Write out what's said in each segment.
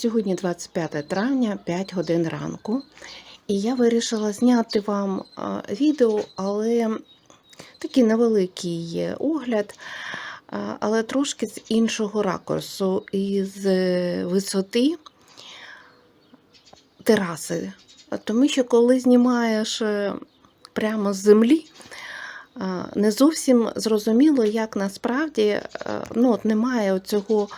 Сьогодні 25 травня, 5 годин ранку. І я вирішила зняти вам відео, але такий невеликий огляд, але трошки з іншого ракурсу, із е, висоти тераси. Тому що коли знімаєш е, прямо з землі, не зовсім зрозуміло, як насправді е, ну, от немає цього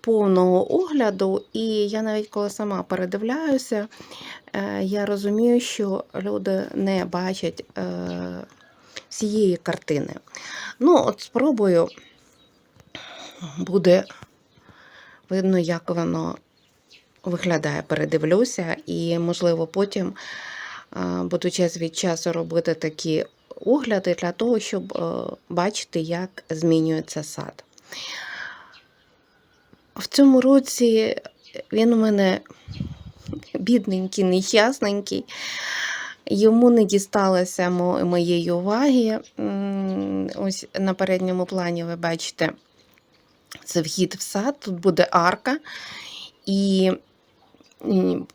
повного огляду, і я навіть коли сама передивляюся, е, я розумію, що люди не бачать е, всієї картини. Ну, от спробую, буде видно, як воно виглядає, передивлюся, і, можливо, потім е, буду час від часу робити такі огляди для того, щоб е, бачити, як змінюється сад. В цьому році він у мене бідненький, нещасненький. Йому не дісталося моєї уваги. Ось на передньому плані ви бачите, це вхід в сад, тут буде арка. І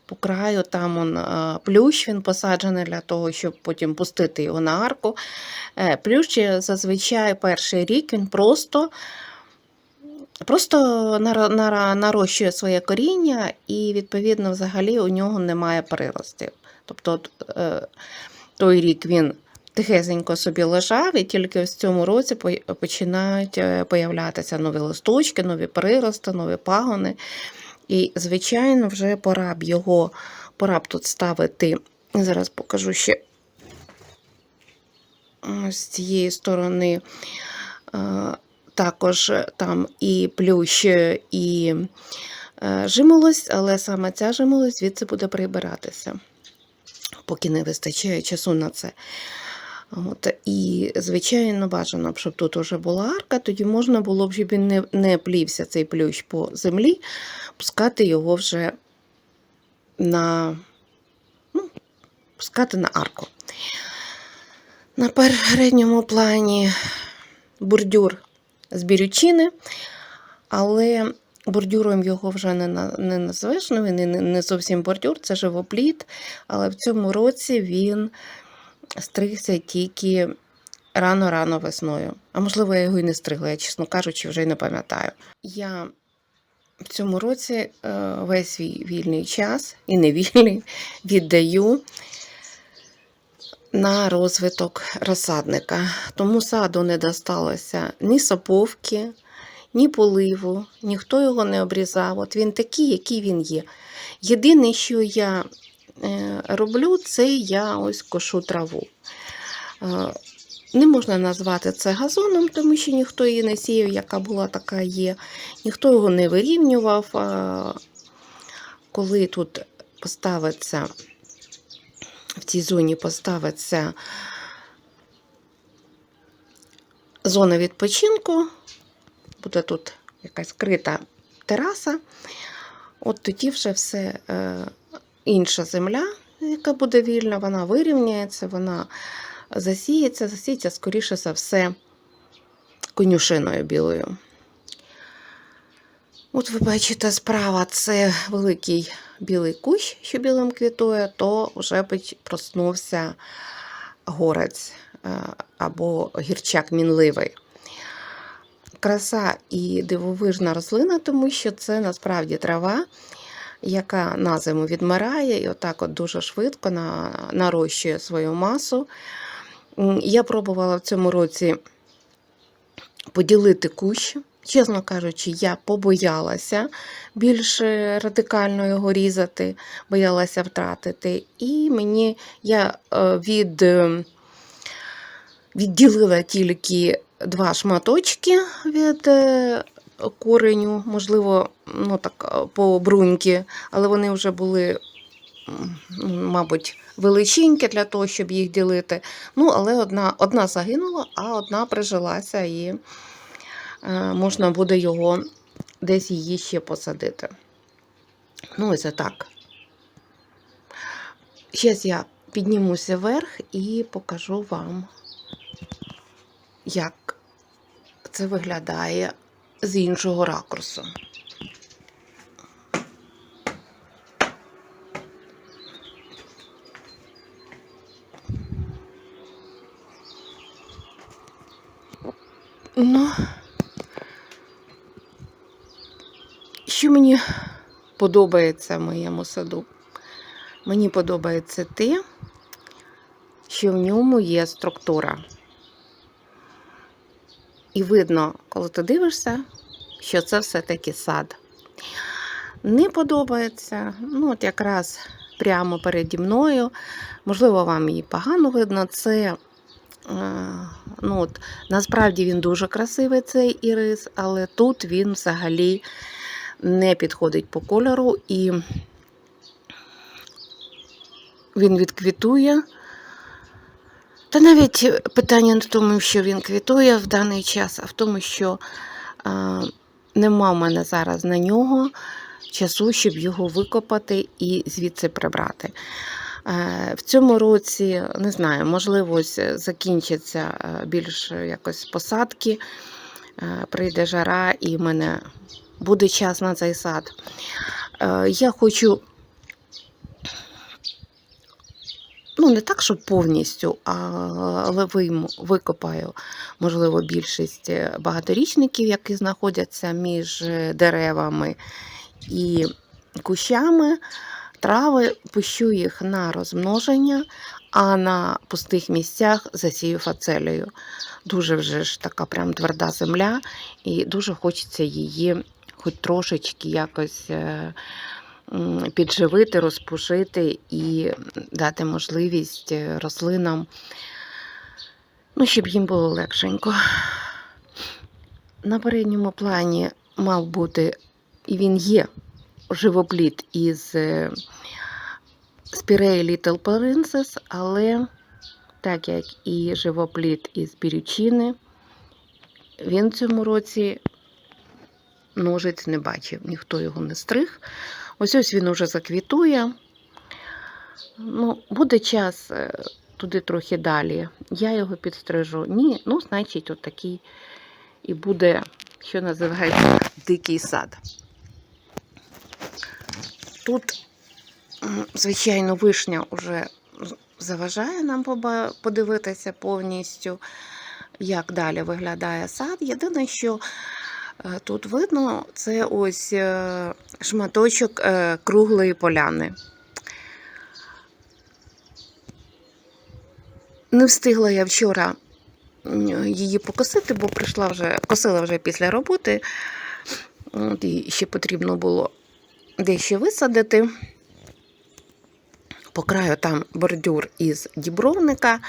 по краю там он, плющ, він посаджений для того, щоб потім пустити його на арку. Е, Плющ зазвичай перший рік він просто просто нарощує своє коріння, і, відповідно, взагалі у нього немає приростів. Тобто, е, той рік він тихесенько собі лежав, і тільки в цьому році починають е, появлятися нові листочки, нові прирости, нові пагони. І, звичайно, вже пора б його, пора б тут ставити. Зараз покажу ще з цієї сторони. Е, Також там і плющ, і е, жимолость, але саме ця жимолость звідси буде прибиратися, поки не вистачає часу на це. От, і, звичайно, бажано щоб тут вже була арка, тоді можна було б, щоб він не, не плівся цей плющ по землі, пускати його вже на, ну, пускати на арку. На передньому плані бордюр з бірючини, але бордюром його вже не, не назвеш, ну він не, не зовсім бордюр, це живопліт, але в цьому році він стригся тільки рано-рано весною. А можливо, я його і не стригла, я, чесно кажучи, вже й не пам'ятаю. Я в цьому році е, весь свій вільний час і невільний віддаю на розвиток розсадника. Тому саду не досталося ні соповки, ні поливу, ніхто його не обрізав. От він такий, який він є. Єдине, що я е, роблю, це я ось кошу траву. Е, Не можна назвати це газоном, тому що ніхто її не сіяв, яка була, така є. Ніхто його не вирівнював. Коли тут поставиться цій зоні поставиться зона відпочинку, буде тут якась скрита тераса, от тоді вже все е, інша земля, яка буде вільна, вона вирівняється, вона засіється, засіється, скоріше за все, конюшиною білою. От ви бачите, справа це великий білий кущ, що білим квітує, то вже проснувся горець е, або гірчак мінливий. Краса і дивовижна рослина, тому що це насправді трава, яка на зиму відмирає і отак от дуже швидко нарощує свою масу. Я пробувала в цьому році поділити кущ. Чесно кажучи, я побоялася більш радикально його різати, боялася втратити. І мені я е, від, е, відділила тільки два шматочки від е, кореню, можливо, ну так, по бруньки, але вони вже були, мабуть, величенькі для того, щоб їх ділити. Ну, але одна, одна загинула, а одна прижилася і Е, можна буде його десь її ще посадити. Ну, ось отак. Зараз я піднімуся вверх і покажу вам, як це виглядає з іншого ракурсу. Ну... що мені подобається в моєму саду? Мені подобається те, що в ньому є структура. І видно, коли ти дивишся, що це все-таки сад. Не подобається, ну, от якраз прямо переді мною, можливо, вам її погано видно, це. е, Ну, от, насправді він дуже красивий, цей ірис, але тут він взагалі не підходить по кольору і він відквітує. Та навіть питання не в тому, що він квітує в даний час, а в тому, що а, нема в мене зараз на нього часу, щоб його викопати і звідси прибрати. Е, В цьому році, не знаю, можливо, закінчаться е, більш якось посадки, е, прийде жара, і в мене буде час на цей сад. Е, Я хочу, ну, не так, щоб повністю, але викопаю, можливо, більшість е, багаторічників, які знаходяться між е, деревами і кущами трави, пущу їх на розмноження, а на пустих місцях засію фацелею. Дуже вже ж така прям тверда земля, і дуже хочеться її хоч трошечки якось е, підживити, розпушити і дати можливість е, рослинам, ну, щоб їм було легшенько. На передньому плані мав бути, і він є живопліт із Спіреї Little Princess, але так як і живопліт із бірючини, він в цьому році ножиць не бачив, ніхто його не стриг. Ось ось він уже заквітує. Ну, буде час е, туди трохи далі. Я його підстрижу. Ні, ну, значить, отакий і буде, що називається, дикий сад. Тут, звичайно, вишня вже заважає нам подивитися повністю, як далі виглядає сад. Єдине, що тут видно, це ось е, шматочок е, круглої поляни. Не встигла я вчора її покосити, бо прийшла вже, косила вже після роботи. От, і ще потрібно було дещо висадити. По краю там бордюр із дібровника.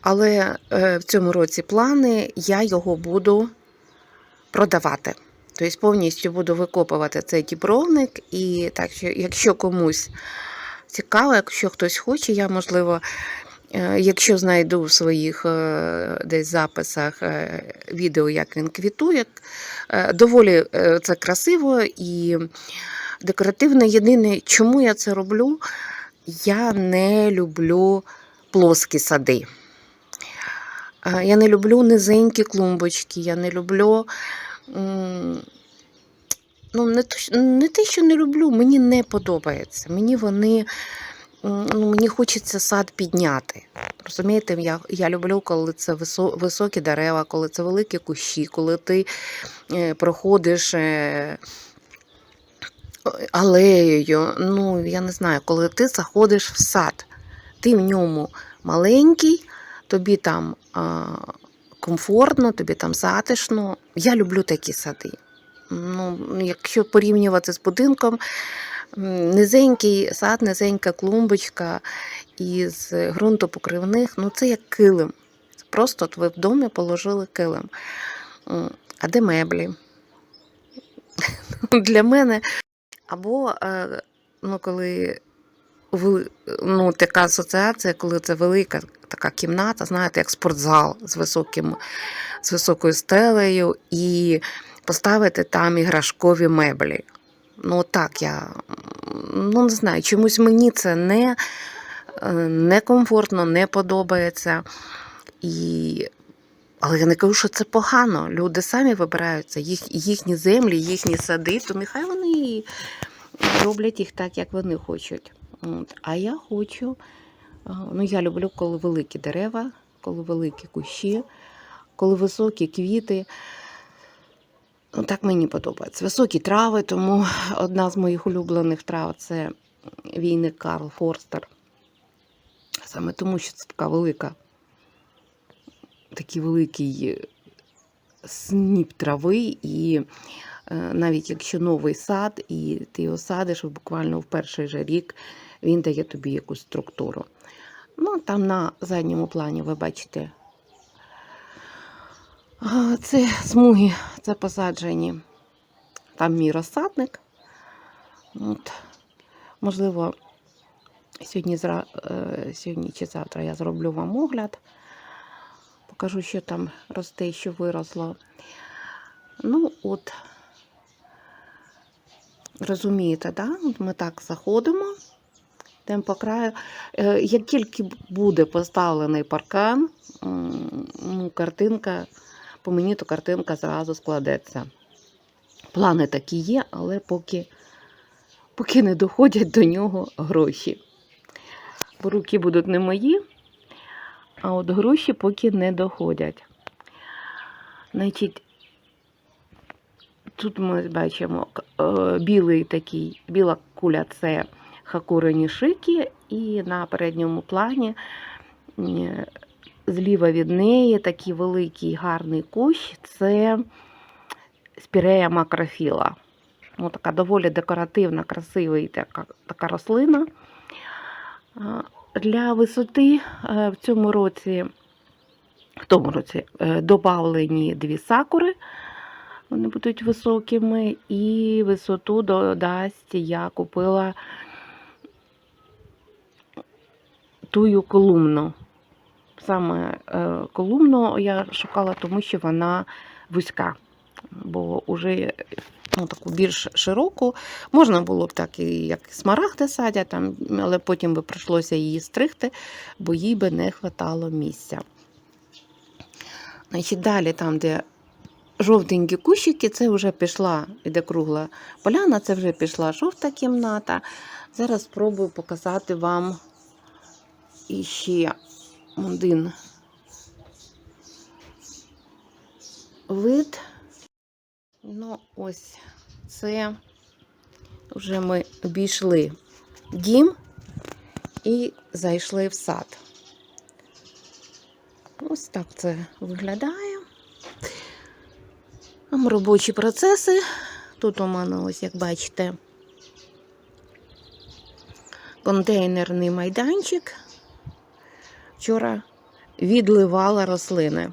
Але е, в цьому році плани я його буду продавати. Тобто повністю буду викопувати цей дібровник. І так що, якщо комусь цікаво, якщо хтось хоче, я, можливо, е, якщо знайду в своїх е, десь записах е, відео, як він квітує, доволі це красиво і декоративне. Єдине, чому я це роблю, я не люблю плоскі сади. Я не люблю низенькі клумбочки, я не люблю. Ну, не, то, не те, що не люблю, мені не подобається. Мені вони. Ну, мені хочеться сад підняти. Розумієте, я, я люблю, коли це високі дерева, коли це великі кущі, коли ти е, проходиш е, алеєю. Ну, я не знаю, коли ти заходиш в сад, ти в ньому маленький, тобі там комфортно, тобі там затишно. Я люблю такі сади. Ну, якщо порівнювати з будинком, низенький сад, низенька клумбочка із ґрунтопокривних, ну це як килим. Просто ви в домі положили килим. А де меблі? Для мене або е, ну, коли ну, така асоціація, коли це велика така кімната, знаєте, як спортзал з високим, з високою стелею, і поставити там іграшкові меблі. Ну, так, я ну, не знаю, чомусь мені це не, е, некомфортно, не подобається. І... Але я не кажу, що це погано. Люди самі вибираються, їх, їхні землі, їхні сади, то нехай вони роблять їх так, як вони хочуть. От. А я хочу, ну я люблю, коли великі дерева, коли великі кущі, коли високі квіти. Ну, так мені подобається. Високі трави, тому одна з моїх улюблених трав це війник Карл Форстер. Саме тому, що це така велика, такий великий сніп трави, і е, навіть якщо новий сад, і ти його садиш буквально в перший же рік, він дає тобі якусь структуру. Ну, там на задньому плані ви бачите. Це смуги, це посаджені. Там мій розсадник. От. Можливо, сьогодні, е, сьогодні чи завтра я зроблю вам огляд. Покажу, що там росте, що виросло. Ну, от, розумієте, да? От ми так заходимо, йдемо по краю. Е, Як тільки буде поставлений паркан, картинка, по мені, то картинка зразу складеться. Плани такі є, але поки, поки не доходять до нього гроші. Бо руки будуть не мої, а от гроші поки не доходять. Значить, тут ми бачимо е, білий такий, біла куля це хакура нішики, і на передньому плані зліва від неї такий великий гарний кущ це спірея макрофіла. Ну, така доволі декоративна, красива така, така рослина. Для висоти е, в цьому році, в тому році, е, добавлені дві сакури. Вони будуть високими, і висоту додасть, я купила тую колумну. Саме е, колумну я шукала, тому що вона вузька. Бо вже ну, таку більш широку можна було б так, і як смарагди садять, там, але потім би прийшлося її стригти, бо їй би не вистачало місця. Значить, далі, там, де жовтенькі кущики, це вже пішла, іде кругла поляна, це вже пішла жовта кімната. Зараз спробую показати вам іще один вид. Ну, ось це вже ми обійшли дім і зайшли в сад. Ось так це виглядає. Робочі процеси. Тут у мене, ось, як бачите, контейнерний майданчик. Вчора відливала рослини.